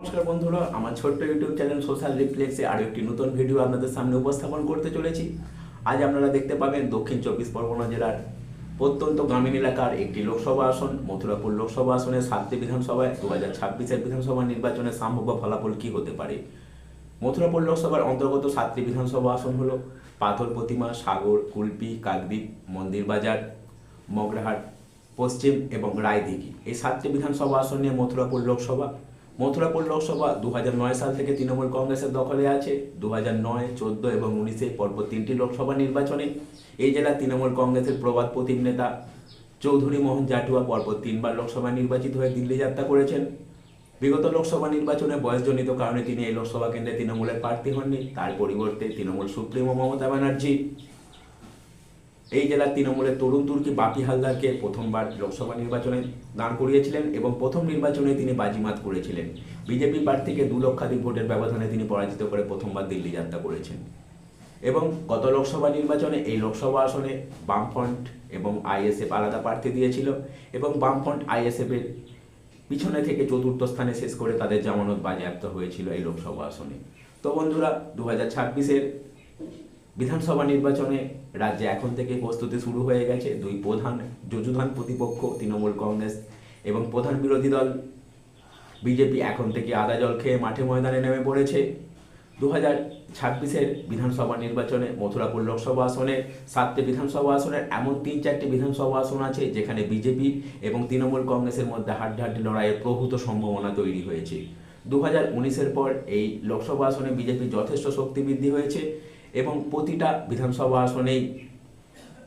নমস্কার বন্ধুরা, আমার ছোট্ট ইউটিউব চ্যানেল সোশ্যাল রিফ্লেক্সে আরও একটি নতুন ভিডিও আপনাদের সামনে উপস্থাপন করতে চলেছি। আজ আপনারা দেখতে পাবেন দক্ষিণ চব্বিশ পরগনা জেলার প্রত্যন্ত গ্রামীণ এলাকার একটি লোকসভা আসন, মথুরাপুর লোকসভা আসনের সাতটি বিধানসভায় দু হাজার ছাব্বিশের বিধানসভা নির্বাচনের সম্ভাব্য ফলাফল কী হতে পারে? মথুরাপুর লোকসভার অন্তর্গত সাতটি বিধানসভা আসন হল পাথর প্রতিমা, সাগর, কুলপি, কাকদ্বীপ, মন্দির বাজার, মগরাহাট, পশ্চিম এবং রায়দিঘি। এই সাতটি বিধানসভা আসন নিয়ে মথুরাপুর লোকসভা মথুরাপুর লোকসভা দু সাল থেকে তৃণমূল কংগ্রেসের দখলে আছে। দু হাজার নয়, চোদ্দ এবং উনিশে পরপর তিনটি লোকসভা নির্বাচনে। এই জেলা তৃণমূল কংগ্রেসের প্রবাদ প্রতীক নেতা চৌধুরী মোহন জাটুয়া পরপর তিনবার লোকসভা নির্বাচিত হয়ে দিল্লি যাত্রা করেছেন। বিগত লোকসভা নির্বাচনে বয়সজনিত কারণে তিনি এই লোকসভা কেন্দ্রে তৃণমূলের প্রার্থী হননি। তার পরিবর্তে তৃণমূল সুপ্রিমো মমতা ব্যানার্জি এই জেলার তৃণমূলের তরুণ তুর্কি বাপি হালদারকে প্রথমবার লোকসভা নির্বাচনে দাঁড় করিয়েছিলেন এবং প্রথম নির্বাচনে তিনি বাজিমাত করেছিলেন। বিজেপি প্রার্থীকে দু লক্ষাধিক ভোটের ব্যবধানে তিনি পরাজিত করে প্রথমবার দিল্লি যাত্রা করেছেন। এবং গত লোকসভা নির্বাচনে এই লোকসভা আসনে বামফ্রন্ট এবং আইএসএফ আলাদা প্রার্থী দিয়েছিল এবং বামফ্রন্ট আইএসএফ এর পিছনে থেকে চতুর্থ স্থানে শেষ করে তাদের জামানত বাজেয়াপ্ত হয়েছিল এই লোকসভা আসনে। তো বন্ধুরা, দু হাজার ছাব্বিশের বিধানসভা নির্বাচনে রাজ্যে এখন থেকে প্রস্তুতি শুরু হয়ে গেছে। দুই প্রধান যজুধান প্রতিপক্ষ তৃণমূল কংগ্রেস এবং প্রধান বিরোধী দল বিজেপি এখন থেকে আদা জল খেয়ে মাঠে ময়দানে নেমে পড়েছে। দু হাজার ছাব্বিশের বিধানসভা নির্বাচনে মথুরাপুর লোকসভা আসনে, সাতটি বিধানসভা আসনের এমন তিন চারটি বিধানসভা আসন আছে যেখানে বিজেপি এবং তৃণমূল কংগ্রেসের মধ্যে হাড্ডাহাড্ডি লড়াইয়ের প্রভূত সম্ভাবনা তৈরি হয়েছে। দু হাজার উনিশের পর এই লোকসভা আসনে বিজেপির যথেষ্ট শক্তি বৃদ্ধি হয়েছে। এবং প্রতিটা বিধানসভা আসনেই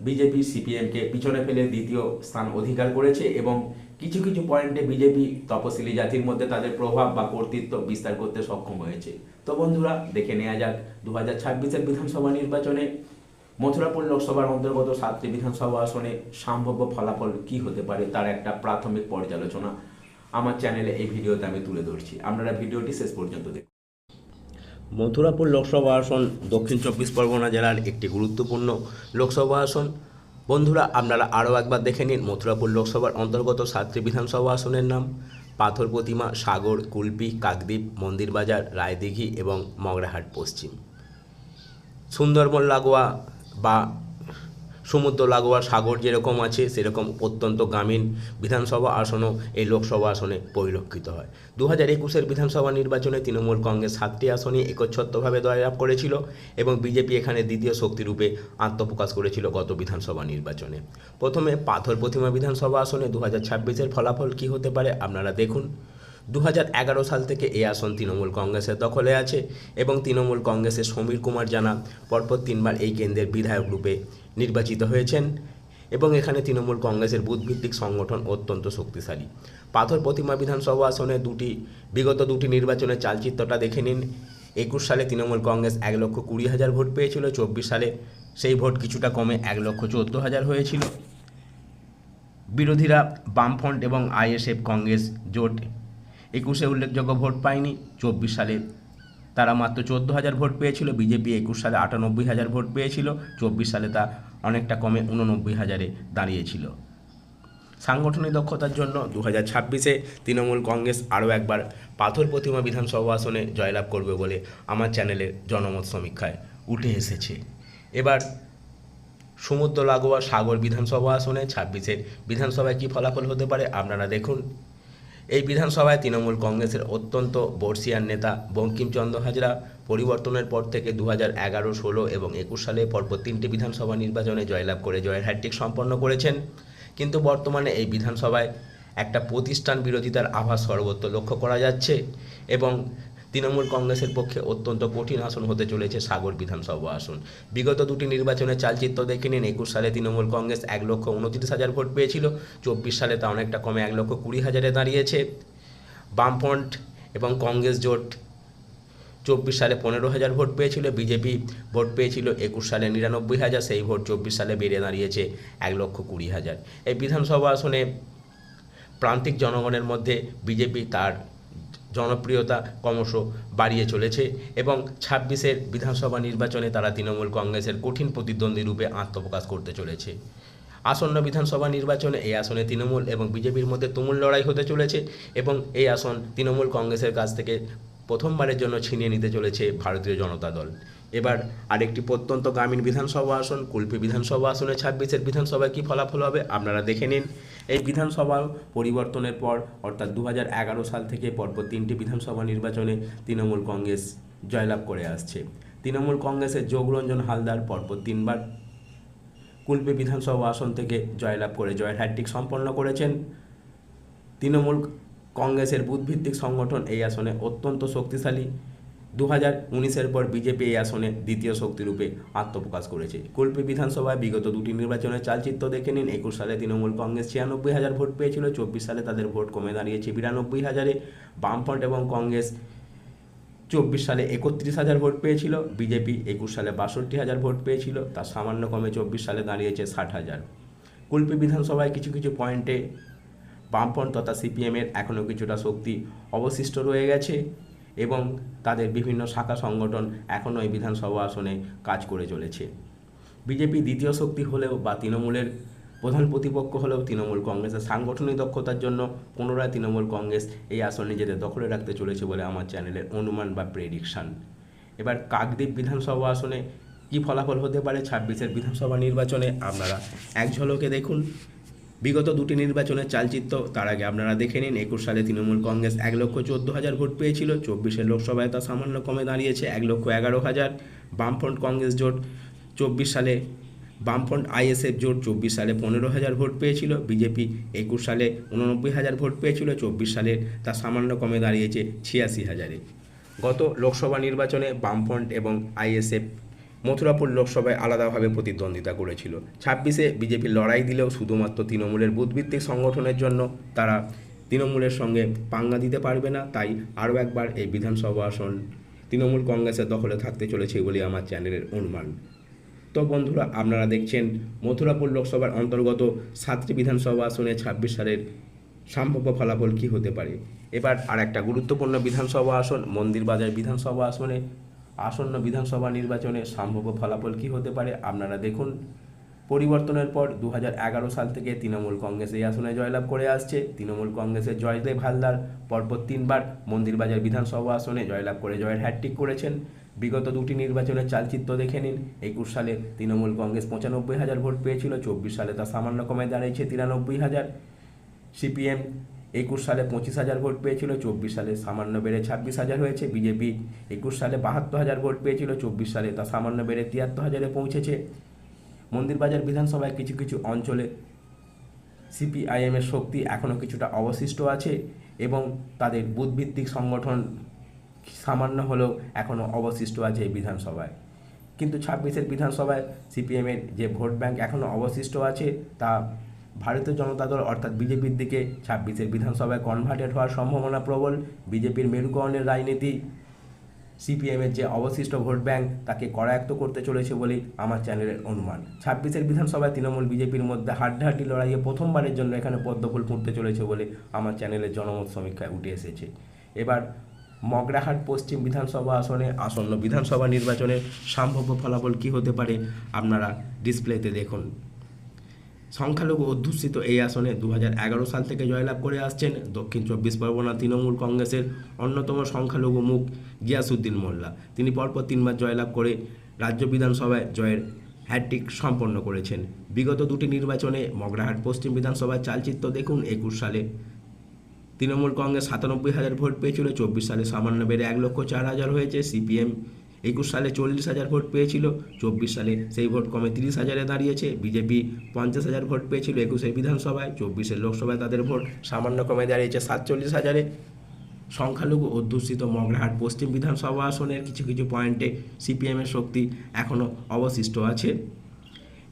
বিজেপি, সিপিএমকে পিছনে ফেলে দ্বিতীয় স্থান অধিকার করেছে এবং কিছু কিছু পয়েন্টে বিজেপি তপশিলি জাতির মধ্যে তাদের প্রভাব বা কর্তৃত্ব বিস্তার করতে সক্ষম হয়েছে। তো বন্ধুরা, দেখে নেওয়া যাক দু হাজার ছাব্বিশের বিধানসভা নির্বাচনে মথুরাপুর লোকসভার অন্তর্গত সাতটি বিধানসভা আসনে সম্ভাব্য ফলাফল কি হতে পারে তার একটা প্রাথমিক পর্যালোচনা আমার চ্যানেলে এই ভিডিওতে আমি তুলে ধরছি। আপনারা ভিডিওটি শেষ পর্যন্ত দেখুন। মথুরাপুর লোকসভা আসন, দক্ষিণ চব্বিশ পরগনা জেলার একটি গুরুত্বপূর্ণ লোকসভা আসন। বন্ধুরা, আপনারা আরও একবার দেখে নিন মথুরাপুর লোকসভার অন্তর্গত সাতটি বিধানসভা আসনের নাম। পাথর প্রতিমা, সাগর, কুলপি, কাকদ্বীপ, মন্দিরবাজার, রায়দিঘি এবং মগরাহাট, পশ্চিম। সুন্দরবন লাগোয়া বা সমুদ্র লাগোয়া, সাগর যেরকম আছে, সেরকম অত্যন্ত গ্রামীণ বিধানসভা আসনও এই লোকসভা আসনে পরিলক্ষিত হয়। দু হাজার একুশের বিধানসভা নির্বাচনে তৃণমূল কংগ্রেস সাতটি আসনে একচ্ছত্রভাবে জয়লাভ করেছিল এবং বিজেপি এখানে দ্বিতীয় শক্তিরূপে আত্মপ্রকাশ করেছিল গত বিধানসভা নির্বাচনে। প্রথমে পাথর প্রতিমা বিধানসভা আসনে দু হাজার ছাব্বিশের ফলাফল কী হতে পারে আপনারা দেখুন। দু সাল থেকে এই আসন তৃণমূল কংগ্রেসের দখলে আছে এবং তৃণমূল কংগ্রেসের সমীর কুমার জানা পরপর তিনবার এই কেন্দ্রের বিধায়ক রূপে নির্বাচিত হয়েছেন এবং এখানে তৃণমূল কংগ্রেসের বুথভিত্তিক সংগঠন অত্যন্ত শক্তিশালী। পাথর প্রতিমা বিধানসভা আসনে দুটি, বিগত দুটি নির্বাচনের চালচিত্রটা দেখে নিন। একুশ সালে তৃণমূল কংগ্রেস এক লক্ষ কুড়ি হাজার ভোট পেয়েছিল, চব্বিশ সালে সেই ভোট কিছুটা কমে এক লক্ষ চোদ্দ হাজার হয়েছিল। বিরোধীরা বামফ্রন্ট এবং আইএসএফ কংগ্রেস জোট একুশে উল্লেখযোগ্য ভোট পায়নি, চব্বিশ সালে তারা মাত্র চোদ্দ হাজার ভোট পেয়েছিল, বিজেপি একুশ সালে আটানব্বই হাজার ভোট পেয়েছিল, চব্বিশ সালে তা অনেকটা কমে উননব্বই হাজারে দাঁড়িয়েছিল। সাংগঠনিক দক্ষতার জন্য দু হাজার ছাব্বিশে তৃণমূল কংগ্রেস আরও একবার পাথর প্রতিমা বিধানসভা আসনে জয়লাভ করবে বলে আমার চ্যানেলের জনমত সমীক্ষায় উঠে এসেছে। এবার সমুদ্র লাগোয়া সাগর বিধানসভা আসনে ছাব্বিশের বিধানসভায় কী ফলাফল হতে পারে আপনারা দেখুন। এই বিধানসভায় তৃণমূল কংগ্রেসের অত্যন্ত বর্ষিয়ান নেতা বঙ্কিমচন্দ্র হাজরা পরিবর্তনের পর থেকে দু হাজার এগারো, ষোলো এবং একুশ সালে পরপর তিনটি বিধানসভা নির্বাচনে জয়লাভ করে জয়ের হ্যাট্রিক সম্পন্ন করেছেন। কিন্তু বর্তমানে এই বিধানসভায় একটা প্রতিষ্ঠান বিরোধিতার আভাস সর্বত্র লক্ষ্য করা যাচ্ছে এবং তৃণমূল কংগ্রেসের পক্ষে অত্যন্ত কঠিন আসন হতে চলেছে সাগর বিধানসভা আসন। বিগত দুটি নির্বাচনের চালচিত্র দেখে নিন। একুশ সালে তৃণমূল কংগ্রেস এক লক্ষ উনত্রিশ হাজার ভোট পেয়েছিল। চব্বিশ সালে তা অনেকটা কমে এক লক্ষ কুড়ি হাজারে দাঁড়িয়েছে। বামফ্রন্ট এবং কংগ্রেস জোট চব্বিশ সালে পনেরো হাজার ভোট পেয়েছিল। বিজেপি ভোট পেয়েছিল একুশ সালে নিরানব্বই হাজার। সেই ভোট চব্বিশ সালে বেড়ে দাঁড়িয়েছে এক লক্ষ কুড়ি হাজার। এই বিধানসভা আসনে প্রান্তিক জনগণের মধ্যে বিজেপি তার জনপ্রিয়তা ক্রমশ বাড়িয়ে চলেছে এবং ছাব্বিশের বিধানসভা নির্বাচনে তারা তৃণমূল কংগ্রেসের কঠিন প্রতিদ্বন্দ্বী রূপে আত্মপ্রকাশ করতে চলেছে। আসন্ন বিধানসভা নির্বাচনে এই আসনে তৃণমূল এবং বিজেপির মধ্যে তুমুল লড়াই হতে চলেছে এবং এই আসন তৃণমূল কংগ্রেসের কাছ থেকে প্রথমবারের জন্য ছিনিয়ে নিতে চলেছে ভারতীয় জনতা দল। এবার আরেকটি প্রত্যন্ত গ্রামীণ বিধানসভা আসন, কুলপি বিধানসভা আসনে ছাব্বিশের বিধানসভায় কী ফলাফল হবে আপনারা দেখে নিন। এই বিধানসভা পরিবর্তনের পর, অর্থাৎ দু হাজার এগারো সাল থেকে পরপর তিনটি বিধানসভা নির্বাচনে তৃণমূল কংগ্রেস জয়লাভ করে আসছে। তৃণমূল কংগ্রেসের যোগরঞ্জন হালদার পরপর তিনবার কুলপি বিধানসভা আসন থেকে জয়লাভ করে জয়ের হ্যাট্রিক সম্পন্ন করেছেন। তৃণমূল কংগ্রেসের বুথভিত্তিক সংগঠন এই আসনে অত্যন্ত শক্তিশালী। দু হাজার উনিশের পর বিজেপি এই আসনে দ্বিতীয় শক্তিরূপে আত্মপ্রকাশ করেছে। কুলপি বিধানসভায় বিগত দুটি নির্বাচনের চালচিত্র দেখে নিন। একুশ সালে তৃণমূল কংগ্রেস ছিয়ানব্বই হাজার ভোট পেয়েছিল, চব্বিশ সালে তাদের ভোট কমে দাঁড়িয়েছে বিরানব্বই হাজারে। বামফ্রন্ট এবং কংগ্রেস চব্বিশ সালে একত্রিশ হাজার ভোট পেয়েছিল, বিজেপি একুশ সালে বাষট্টি হাজার ভোট পেয়েছিল, তার সামান্য কমে চব্বিশ সালে দাঁড়িয়েছে ষাট হাজার। কুলপি বিধানসভায় কিছু কিছু পয়েন্টে বামফ্রন্ট তথা সিপিএমের এখনও কিছুটা শক্তি অবশিষ্ট রয়ে গেছে। এবং তাদের বিভিন্ন শাখা সংগঠন এখনও এই বিধানসভা আসনে কাজ করে চলেছে। বিজেপি দ্বিতীয় শক্তি হলেও বা তৃণমূলের প্রধান প্রতিপক্ষ হলেও তৃণমূল কংগ্রেসের সাংগঠনিক দক্ষতার জন্য পুনরায় তৃণমূল কংগ্রেস এই আসন নিজেদের দখলে রাখতে চলেছে বলে আমার চ্যানেলের অনুমান বা প্রেডিকশান এবার কাকদ্বীপ বিধানসভা আসনে কী ফলাফল হতে পারে ছাব্বিশের বিধানসভা নির্বাচনে আপনারা এক ঝলকে দেখুন। বিগত দুটি নির্বাচনের চালচিত্র, তার আগে আপনারা দেখে নিন, একুশ সালে তৃণমূল কংগ্রেস এক লক্ষ চোদ্দ হাজার ভোট পেয়েছিল, চব্বিশের লোকসভায় তা সামান্য কমে দাঁড়িয়েছে এক লক্ষ এগারো হাজার, বামফ্রন্ট কংগ্রেস জোট চব্বিশ সালে, বামফ্রন্ট আইএসএফ জোট চব্বিশ সালে পনেরো হাজার ভোট পেয়েছিল, বিজেপি একুশ সালে উননব্বই হাজার ভোট পেয়েছিল, চব্বিশ সালে তা সামান্য কমে দাঁড়িয়েছে ছিয়াশি হাজারে। গত লোকসভা নির্বাচনে বামফ্রন্ট এবং আইএসএফ মথুরাপুর লোকসভায় আলাদাভাবে প্রতিদ্বন্দ্বিতা করেছিল। ছাব্বিশে বিজেপি লড়াই দিলেও শুধুমাত্র তৃণমূলের বুথভিত্তিক সংগঠনের জন্য তারা তৃণমূলের সঙ্গে পাঙ্গা দিতে পারবে না, তাই আরও একবার এই বিধানসভা আসন তৃণমূল কংগ্রেসের দখলে থাকতে চলেছে বলে আমার চ্যানেলের অনুমান। তো বন্ধুরা, আপনারা দেখছেন মথুরাপুর লোকসভার অন্তর্গত সাতটি বিধানসভা আসনে ছাব্বিশ সালের সম্ভাব্য ফলাফল কী হতে পারে? এবার আর একটা গুরুত্বপূর্ণ বিধানসভা আসন, মন্দিরবাজার বিধানসভা আসনে আসন্ন বিধানসভা নির্বাচনে সম্ভাব্য ফলাফল কী হতে পারে আপনারা দেখুন। পরিবর্তনের পর দু হাজার এগারো সাল থেকে তৃণমূল কংগ্রেস এই আসনে জয়লাভ করে আসছে। তৃণমূল কংগ্রেসের জয়দেব হালদার পরপর তিনবার মন্দিরবাজার বিধানসভা আসনে জয়লাভ করে জয়ের হ্যাট্রিক করেছেন। বিগত দুটি নির্বাচনের চালচিত্র দেখে নিন। একুশ সালে তৃণমূল কংগ্রেস পঁচানব্বই হাজার ভোট পেয়েছিল, চব্বিশ সালে তা সামান্য কমে দাঁড়িয়েছে তিরানব্বই হাজার। সিপিএম একুশ সালে পঁচিশ হাজার ভোট পেয়েছিল, চব্বিশ সালে সামান্য বেড়ে ছাব্বিশ হাজার হয়েছে। বিজেপি একুশ সালে বাহাত্তর হাজার ভোট পেয়েছিল, চব্বিশ সালে তা সামান্য বেড়ে তিয়াত্তর হাজারে পৌঁছেছে। মন্দিরবাজার বিধানসভায় কিছু কিছু অঞ্চলে সিপিআইএমের শক্তি এখনও কিছুটা অবশিষ্ট আছে এবং তাদের বুথভিত্তিক সংগঠন সামান্য হলেও এখনও অবশিষ্ট আছে এই বিধানসভায়। কিন্তু ছাব্বিশের বিধানসভায় সিপিএমের যে ভোট ব্যাংক এখনও অবশিষ্ট আছে, তা ভারতীয় জনতা দল অর্থাৎ বিজেপির দিকে ছাব্বিশের বিধানসভায় কনভার্টেড হওয়ার সম্ভাবনা প্রবল। বিজেপির মেরুকরণের রাজনীতি, সিপিএমের যে অবশিষ্ট ভোট ব্যাংক, তাকে করায়ত্ত করতে চলেছে বলেই আমার চ্যানেলের অনুমান। ছাব্বিশের বিধানসভায় তৃণমূল বিজেপির মধ্যে হাড্ডাহাড্ডি লড়াইয়ে প্রথমবারের জন্য এখানে পদ্মফুল ফুটতে চলেছে বলে আমার চ্যানেলের জনমত সমীক্ষায় উঠে এসেছে। এবার মগরাহাট পশ্চিম বিধানসভা আসনে আসন্ন বিধানসভা নির্বাচনের সম্ভাব্য ফলাফল কী হতে পারে আপনারা ডিসপ্লেতে দেখুন। সংখ্যালঘু অধ্যুষিত এই আসনে দু হাজার এগারো সাল থেকে জয়লাভ করে আসছেন দক্ষিণ চব্বিশ পরগনা তৃণমূল কংগ্রেসের অন্যতম সংখ্যালঘু মুখ গিয়াসুদ্দিন মোল্লা। তিনি পরপর তিনবার জয়লাভ করে রাজ্য বিধানসভায় জয়ের হ্যাট্রিক সম্পন্ন করেছেন। বিগত দুটি নির্বাচনে মগরাহাট পশ্চিম বিধানসভার চালচিত্র দেখুন, একুশ সালে তৃণমূল কংগ্রেস সাতানব্বই হাজার ভোট পেয়েছিল, চব্বিশ সালে সামান্য বেড়ে এক লক্ষ চার হাজার হয়েছে, সিপিএম একুশ সালে চল্লিশ হাজার ভোট পেয়েছিল, চব্বিশ সালে সেই ভোট কমে তিরিশ হাজারে দাঁড়িয়েছে, বিজেপি পঞ্চাশ হাজার ভোট পেয়েছিল একুশের বিধানসভায় চব্বিশের লোকসভায় তাদের ভোট সামান্য কমে দাঁড়িয়েছে সাতচল্লিশ হাজারে। সংখ্যালঘু অধ্যুষিত মগরাহাট পশ্চিম বিধানসভা আসনের কিছু কিছু পয়েন্টে সিপিএমের শক্তি এখনও অবশিষ্ট আছে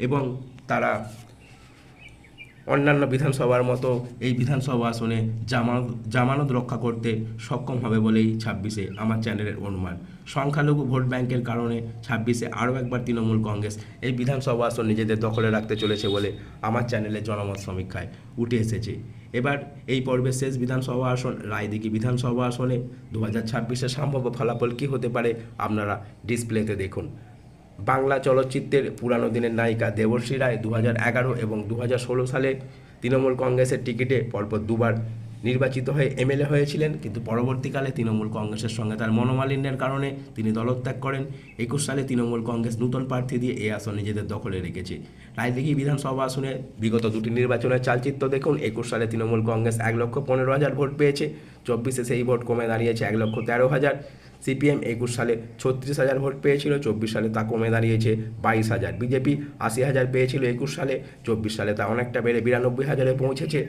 এবং তারা অন্যান্য বিধানসভার মতো এই বিধানসভা আসনে জামানত জামানত রক্ষা করতে সক্ষম হবে বলেই ছাব্বিশে আমার চ্যানেলের অনুমান। সংখ্যালঘু ভোট ব্যাংকের কারণে ছাব্বিশে আরও একবার তৃণমূল কংগ্রেস এই বিধানসভা আসন নিজেদের দখলে রাখতে চলেছে বলে আমার চ্যানেলের জনমত সমীক্ষায় উঠে এসেছে। এবার এই পর্বের শেষ বিধানসভা আসন রায়দিঘি বিধানসভা আসনে। দু হাজার ছাব্বিশে সম্ভাব্য ফলাফল কী হতে পারে আপনারা ডিসপ্লেতে দেখুন। বাংলা চলচ্চিত্রের পুরানো দিনের নায়িকা দেবশ্রী রায় দু এগারো এবং দু সালে তৃণমূল কংগ্রেসের টিকিটে পরপর দুবার নির্বাচিত হয়ে এমএলএ হয়েছিলেন। কিন্তু পরবর্তীকালে তৃণমূল কংগ্রেসের সঙ্গে তার মনোমালিন্যের কারণে তিনি দলত্যাগ করেন। একুশ সালে তৃণমূল কংগ্রেস নূতন প্রার্থী দিয়ে এই আসন নিজেদের দখলে রেখেছে। রায়দিঘি বিধানসভা আসনে বিগত দুটি নির্বাচনের চালচিত্র দেখুন। একুশ সালে তৃণমূল কংগ্রেস এক লক্ষ পনেরো হাজার ভোট পেয়েছে। চব্বিশে সেই ভোট কমে দাঁড়িয়েছে এক লক্ষ তেরো হাজার। সিপিএম একুশ সালে ছত্রিশ হাজার ভোট পেয়েছিল, চব্বিশ সালে তা কমে দাঁড়িয়েছে বাইশ হাজার। বিজেপি আশি হাজার পেয়েছিল একুশ সালে, চব্বিশ সালে তা অনেকটা বেড়ে বিরানব্বই হাজারে পৌঁছেছে।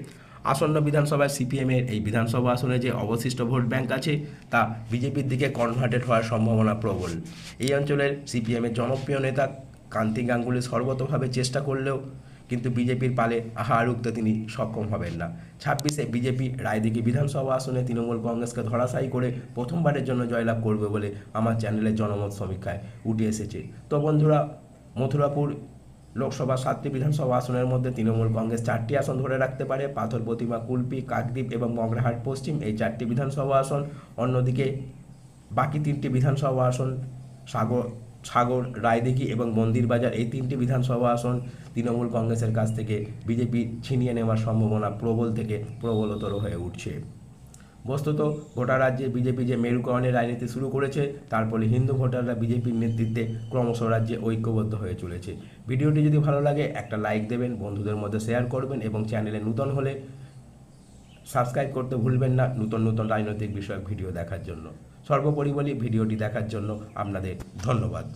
আসন্ন বিধানসভায় সিপিএমের এই বিধানসভা আসনে যে অবশিষ্ট ভোট ব্যাংক আছে, তা বিজেপির দিকে কনভার্টেড হওয়ার সম্ভাবনা প্রবল। এই অঞ্চলের সিপিএমের জনপ্রিয় নেতা কান্তি গাঙ্গুলি সর্বতভাবে চেষ্টা করলেও কিন্তু বিজেপির পালে আহা রুখতে তিনি সক্ষম হবেন না। ছাব্বিশে বিজেপি রায়দিঘি বিধানসভা আসনে তৃণমূল কংগ্রেসকে ধরাশায়ী করে প্রথমবারের জন্য জয়লাভ করবে বলে আমার চ্যানেলের জনমত সমীক্ষায় উঠে এসেছে। তো বন্ধুরা, মথুরাপুর লোকসভা সাতটি বিধানসভা আসনের মধ্যে তৃণমূল কংগ্রেস চারটি আসন ধরে রাখতে পারে। পাথর, প্রতিমা, কুলপি, কাকদ্বীপ এবং মগরাহাট পশ্চিম এই চারটি বিধানসভা আসন। অন্যদিকে বাকি তিনটি বিধানসভা আসন সাগর সাগর, রায়দিঘি এবং মন্দিরবাজার এই তিনটি বিধানসভা আসন তৃণমূল কংগ্রেসের কাছ থেকে বিজেপি ছিনিয়ে নেওয়ার সম্ভাবনা প্রবল থেকে প্রবলতর হয়ে উঠছে। বস্তুত গোটা রাজ্যে বিজেপি যে মেরুকরণের রাজনীতি শুরু করেছে, তার ফলে হিন্দু ভোটাররা বিজেপির নেতৃত্বে ক্রমশ রাজ্যে ঐক্যবদ্ধ হয়ে চলেছে। ভিডিওটি যদি ভালো লাগে, একটা লাইক দেবেন, বন্ধুদের মধ্যে শেয়ার করবেন এবং চ্যানেলে নূতন হলে সাবস্ক্রাইব করতে ভুলবেন না নতুন নতুন রাজনৈতিক বিষয়ক ভিডিও দেখার জন্য। সর্বোপরি বলি ভিডিওটি দেখার জন্য আপনাদের ধন্যবাদ।